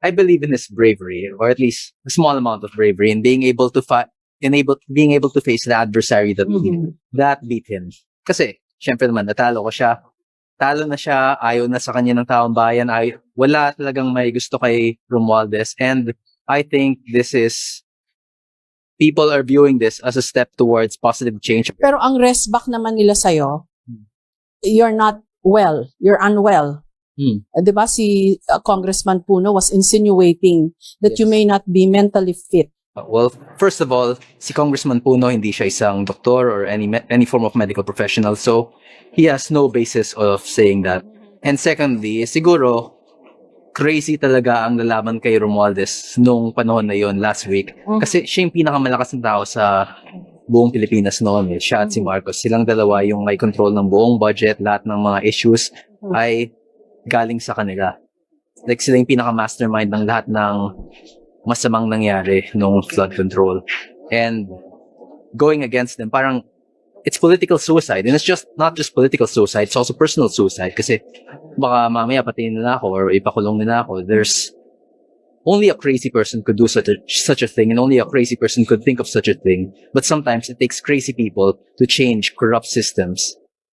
I believe in his bravery, or at least a small amount of bravery, in being able to fa- enable being able to face the adversary that Mhm. that beat him. Kasi, syempre naman, natalo ko siya. Talo na siya, ayaw na sa kanya ng taong bayan, ay, wala talagang may gusto kay Romualdez. And I think this is, people are viewing this as a step towards positive change. Pero ang rest back naman nila sa'yo, Hmm. you're not well. You're unwell. Hmm. Eh, Di ba si uh, Congressman Puno was insinuating that you Yes. may not be mentally fit. Uh, Well, first of all, si Congressman Puno hindi siya isang doktor or any any form of medical professional. So, he has no basis of saying that. And secondly, siguro crazy talaga ang lalaban kay Romualdez nung panahon na yon last week. Mhm. Kasi siya yung pinakamalakas na tao sa buong Pilipinas noon. Eh. Siya at si Marcos. Silang dalawa yung may control ng buong budget, lahat ng mga issues Mhm. ay galing sa kanila. Like sila yung pinaka-mastermind ng lahat ng masamang nangyari nung flood control. And going against them, parang it's political suicide. And it's just not just political suicide, it's also personal suicide. Kasi baka mamaya patiin nila ako or ipakulong nila ako. There's only a crazy person could do such a, such a thing and only a crazy person could think of such a thing. But sometimes it takes crazy people to change corrupt systems